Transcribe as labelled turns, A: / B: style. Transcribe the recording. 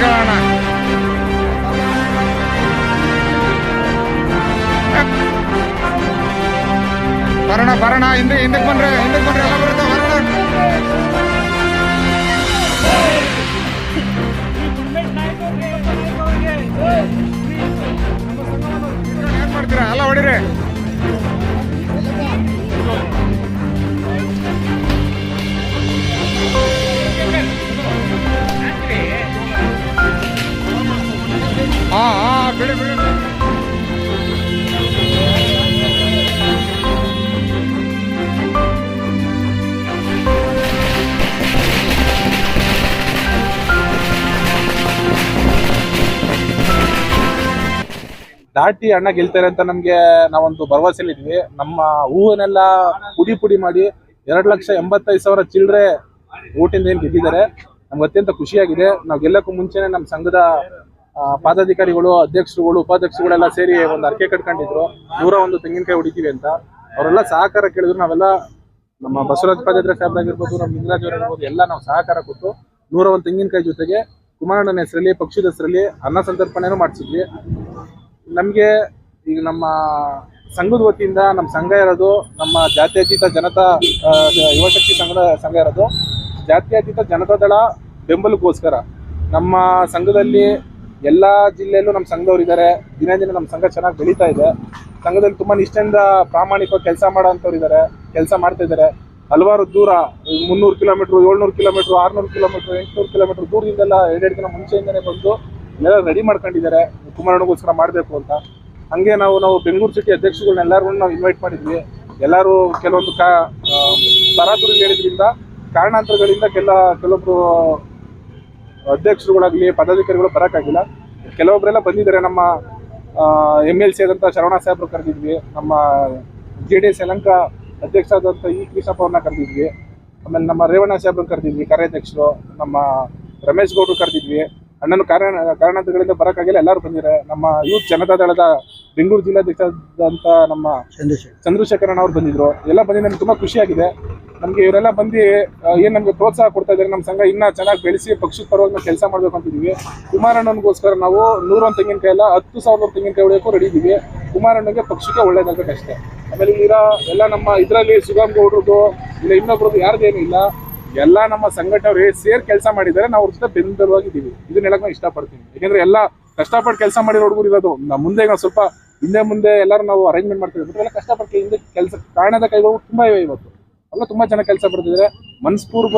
A: காண பரணா பரணா இந்த இந்த பண்ற இந்த பண்ற எல்லாம் வரணும் ஏற்படுத்துறேன் எல்லாம் ஓடிடுறேன்
B: ದಾಟಿ ಅಣ್ಣ ಗೆಲ್ತಾರೆ ಅಂತ ನಮ್ಗೆ ನಾವೊಂದು ಭರವಸೆಲಿದ್ವಿ ನಮ್ಮ ಹೂವನ್ನೆಲ್ಲ ಪುಡಿ ಪುಡಿ ಮಾಡಿ ಎರಡ್ ಲಕ್ಷ ಎಂಬತ್ತೈದು ಸಾವಿರ ಚಿಲ್ಲರೆ ಓಟಿಂದ ಏನ್ ಗೆದ್ದಿದ್ದಾರೆ. ನಮ್ಗೆ ಅತ್ಯಂತ ಖುಷಿಯಾಗಿದೆ. ನಾವು ಗೆಲ್ಲಕ್ಕೂ ಮುಂಚೆನೆ ನಮ್ಮ ಸಂಘದ ಪಾದಾಧಿಕಾರಿಗಳು, ಅಧ್ಯಕ್ಷರುಗಳು, ಉಪಾಧ್ಯಕ್ಷರುಗಳೆಲ್ಲ ಸೇರಿ ಒಂದು ಅರ್ಕೆ ಕಟ್ಕೊಂಡಿದ್ರು. ನೂರ ಒಂದು ತೆಂಗಿನಕಾಯಿ ಹೊಡಿತೀವಿ ಅಂತ. ಅವರೆಲ್ಲ ಸಹಕಾರ ಕೇಳಿದ್ರು. ನಾವೆಲ್ಲ ನಮ್ಮ ಬಸವರಾಜ ಸಾಹೇಬ್ ಸಾಹೇಬ್ರಾಗಿರ್ಬೋದು ನಮ್ಮ ಲಿಂಗರಾಜ್ ಅವರಾಗಿರ್ಬೋದು ಎಲ್ಲ ನಾವು ಸಹಕಾರ ಕೊಟ್ಟು ನೂರ ಒಂದು ತೆಂಗಿನಕಾಯಿ ಜೊತೆಗೆ ಕುಮಾರಣ್ಣನ ಹೆಸರಲ್ಲಿ, ಪಕ್ಷದ ಹೆಸರಲ್ಲಿ ಅನ್ನ ಸಂತರ್ಪಣೆನೂ ಮಾಡಿಸಿದ್ವಿ. ನಮಗೆ ಈಗ ನಮ್ಮ ಸಂಘದ ವತಿಯಿಂದ ನಮ್ಮ ಸಂಘ ಇರೋದು ನಮ್ಮ ಜಾತ್ಯತೀತ ಜನತಾ ಯುವಶಕ್ತಿ ಸಂಘದ ಸಂಘ ಇರೋದು. ಜಾತ್ಯತೀತ ಜನತಾದಳ ಬೆಂಬಲಕ್ಕೋಸ್ಕರ ನಮ್ಮ ಸಂಘದಲ್ಲಿ ಎಲ್ಲ ಜಿಲ್ಲೆಯಲ್ಲೂ ನಮ್ಮ ಸಂಘದವ್ರು ಇದ್ದಾರೆ ದಿನ ದಿನ ನಮ್ಮ ಸಂಘ ಚೆನ್ನಾಗಿ ಬೆಳೀತಾ ಇದೆ. ಸಂಘದಲ್ಲಿ ತುಂಬ ನಿಷ್ಠೆಯಿಂದ ಪ್ರಾಮಾಣಿಕವಾಗಿ ಕೆಲಸ ಮಾಡೋಂಥವ್ರು ಇದ್ದಾರೆ ಕೆಲಸ ಮಾಡ್ತಾ ಇದ್ದಾರೆ ಹಲವಾರು ದೂರ, ಮುನ್ನೂರು ಕಿಲೋಮೀಟ್ರ್, ಏಳ್ನೂರು ಕಿಲೋಮೀಟ್ರ್, ಆರ್ನೂರು ಕಿಲೋಮೀಟ್ರ್, ಎಂಟುನೂರು ಕಿಲೋಮೀಟ್ರ್ ದೂರದಿಂದೆಲ್ಲ ಎರಡೆರಡು ದಿನ ಮುಂಚೆಯಿಂದನೇ ಬಂದು ಎಲ್ಲ ರೆಡಿ ಮಾಡ್ಕೊಂಡಿದ್ದಾರೆ. ಕುಮಾರಣ್ಣಗೋಸ್ಕರ ಮಾಡಬೇಕು ಅಂತ. ಹಂಗೆ ನಾವು ನಾವು ಬೆಂಗಳೂರು ಸಿಟಿ ಅಧ್ಯಕ್ಷಗಳನ್ನ ಎಲ್ಲರೂ ನಾವು ಇನ್ವೈಟ್ ಮಾಡಿದ್ವಿ. ಎಲ್ಲರೂ ಕೆಲವೊಂದು ಕಾ ತರಾತುರಿ ಹೇಳಿದ್ರಿಂದ ಕಾರಣಾಂತರಗಳಿಂದ ಕೆಲ, ಕೆಲವೊಬ್ರು ಅಧ್ಯಕ್ಷರುಗಳಾಗಲಿ, ಪದಾಧಿಕಾರಿಗಳು ಬರೋಕ್ಕಾಗಿಲ್ಲ. ಕೆಲವೊಬ್ಬರೆಲ್ಲ ಬಂದಿದ್ದಾರೆ ನಮ್ಮ ಎಂ ಎಲ್ ಸಿ ಆದಂಥ ಶರವಣ ಸಾಹೇಬ್ರು ಕರೆದಿದ್ವಿ. ನಮ್ಮ ಜೆ ಡಿ ಎಸ್ ಯಲಂಕ ಅಧ್ಯಕ್ಷ ಆದಂಥ ಇ ಕೃಷ್ಣಪ್ಪ ಅವ್ರನ್ನ ಕರೆದಿದ್ವಿ. ಆಮೇಲೆ ನಮ್ಮ ರೇವಣ್ಣ ಸಾಹೇಬ್ರು ಕರೆದಿದ್ವಿ, ಕಾರ್ಯಾಧ್ಯಕ್ಷರು. ನಮ್ಮ ರಮೇಶ್ ಗೌಡ್ರು ಕರೆದಿದ್ವಿ. ಅಣ್ಣನು ಕಾರಣ ಕಾರಣಾಂತರಗಳಿಂದ ಬರೋಕ್ಕಾಗಿಲ್ಲ. ಎಲ್ಲರೂ ಬಂದಿದ್ದಾರೆ. ನಮ್ಮ ಯೂತ್ ಜನತಾದಳದ ಬೆಂಗಳೂರು ಜಿಲ್ಲಾಧ್ಯಕ್ಷ ಆದಂಥ ನಮ್ಮ ಚಂದ್ರಶೇಖರನ್ ಅವ್ರು ಬಂದಿದ್ರು. ಎಲ್ಲ ಬಂದು ನಮ್ಗೆ ತುಂಬಾ ಖುಷಿಯಾಗಿದೆ. ನಮಗೆ ಇವರೆಲ್ಲ ಬಂದು ಏನು ನಮಗೆ ಪ್ರೋತ್ಸಾಹ ಕೊಡ್ತಾ ಇದ್ದಾರೆ ನಮ್ಮ ಸಂಘ ಇನ್ನ ಚೆನ್ನಾಗಿ ಬೆಳೆಸಿ ಪಕ್ಷದ ಪರವಾಗಿ ನಾವು ಕೆಲಸ ಮಾಡ್ಬೇಕು ಅಂತಿದ್ದೀವಿ ಕುಮಾರಣ್ಣನಿಗೋಸ್ಕರ ನಾವು ನೂರೊಂದು ತೆಂಗಿನಕಾಯಿ ಎಲ್ಲ ಹತ್ತು ಸಾವಿರ ತೆಂಗಿನಕಾಯಿ ಹೊಡೆಯೋಕ್ಕೂ ರೆಡಿ ಇದೀವಿ. ಕುಮಾರಣ್ಣಗೆ ಪಕ್ಷಕ್ಕೆ ಒಳ್ಳೇದಾಗಬೇಕಷ್ಟೇ. ಆಮೇಲೆ ಇಲ್ಲಿರೋ ಎಲ್ಲ ನಮ್ಮ ಇದರಲ್ಲಿ ಸುಗಮ್ ಗೌಡ್ರದ್ದು ಇಲ್ಲ ಇನ್ನೊಬ್ರದ್ದು ಯಾರ್ದೇನು ಇಲ್ಲ. ಎಲ್ಲ ನಮ್ಮ ಸಂಘಟವರು ಸೇರ್ ಕೆಲಸ ಮಾಡಿದರೆ ನಾವು ಅವ್ರ ಜೊತೆ ಬೆಂಬಲವಾಗಿದ್ದೀವಿ. ಇದನ್ನ ಹೇಳಕ್ ನಾನು ಇಷ್ಟಪಡ್ತೀನಿ. ಯಾಕಂದ್ರೆ ಎಲ್ಲ ಕಷ್ಟಪಟ್ಟು ಕೆಲಸ ಮಾಡಿರೋ ಹುಡುಗರು ಇರೋದು ನಾವು ಮುಂದೆ ನಾವು ಸ್ವಲ್ಪ ಹಿಂದೆ ಮುಂದೆ ಎಲ್ಲರೂ ನಾವು ಅರೇಂಜ್ಮೆಂಟ್ ಮಾಡ್ತೀವಿ ಬಿಟ್ಟು ಎಲ್ಲ ಕಷ್ಟಪಟ್ಟು ಹಿಂದೆ ಕೆಲಸ ಕಾರಣದ ಕೈಗಳು ತುಂಬಾ ಇವೆ ಇವತ್ತು. ಅಲ್ಲ, ತುಂಬಾ ಜನ ಕೆಲಸ ಬರ್ತಿದ್ದಾರೆ. ಮನಸ್ಪೂರ್ವ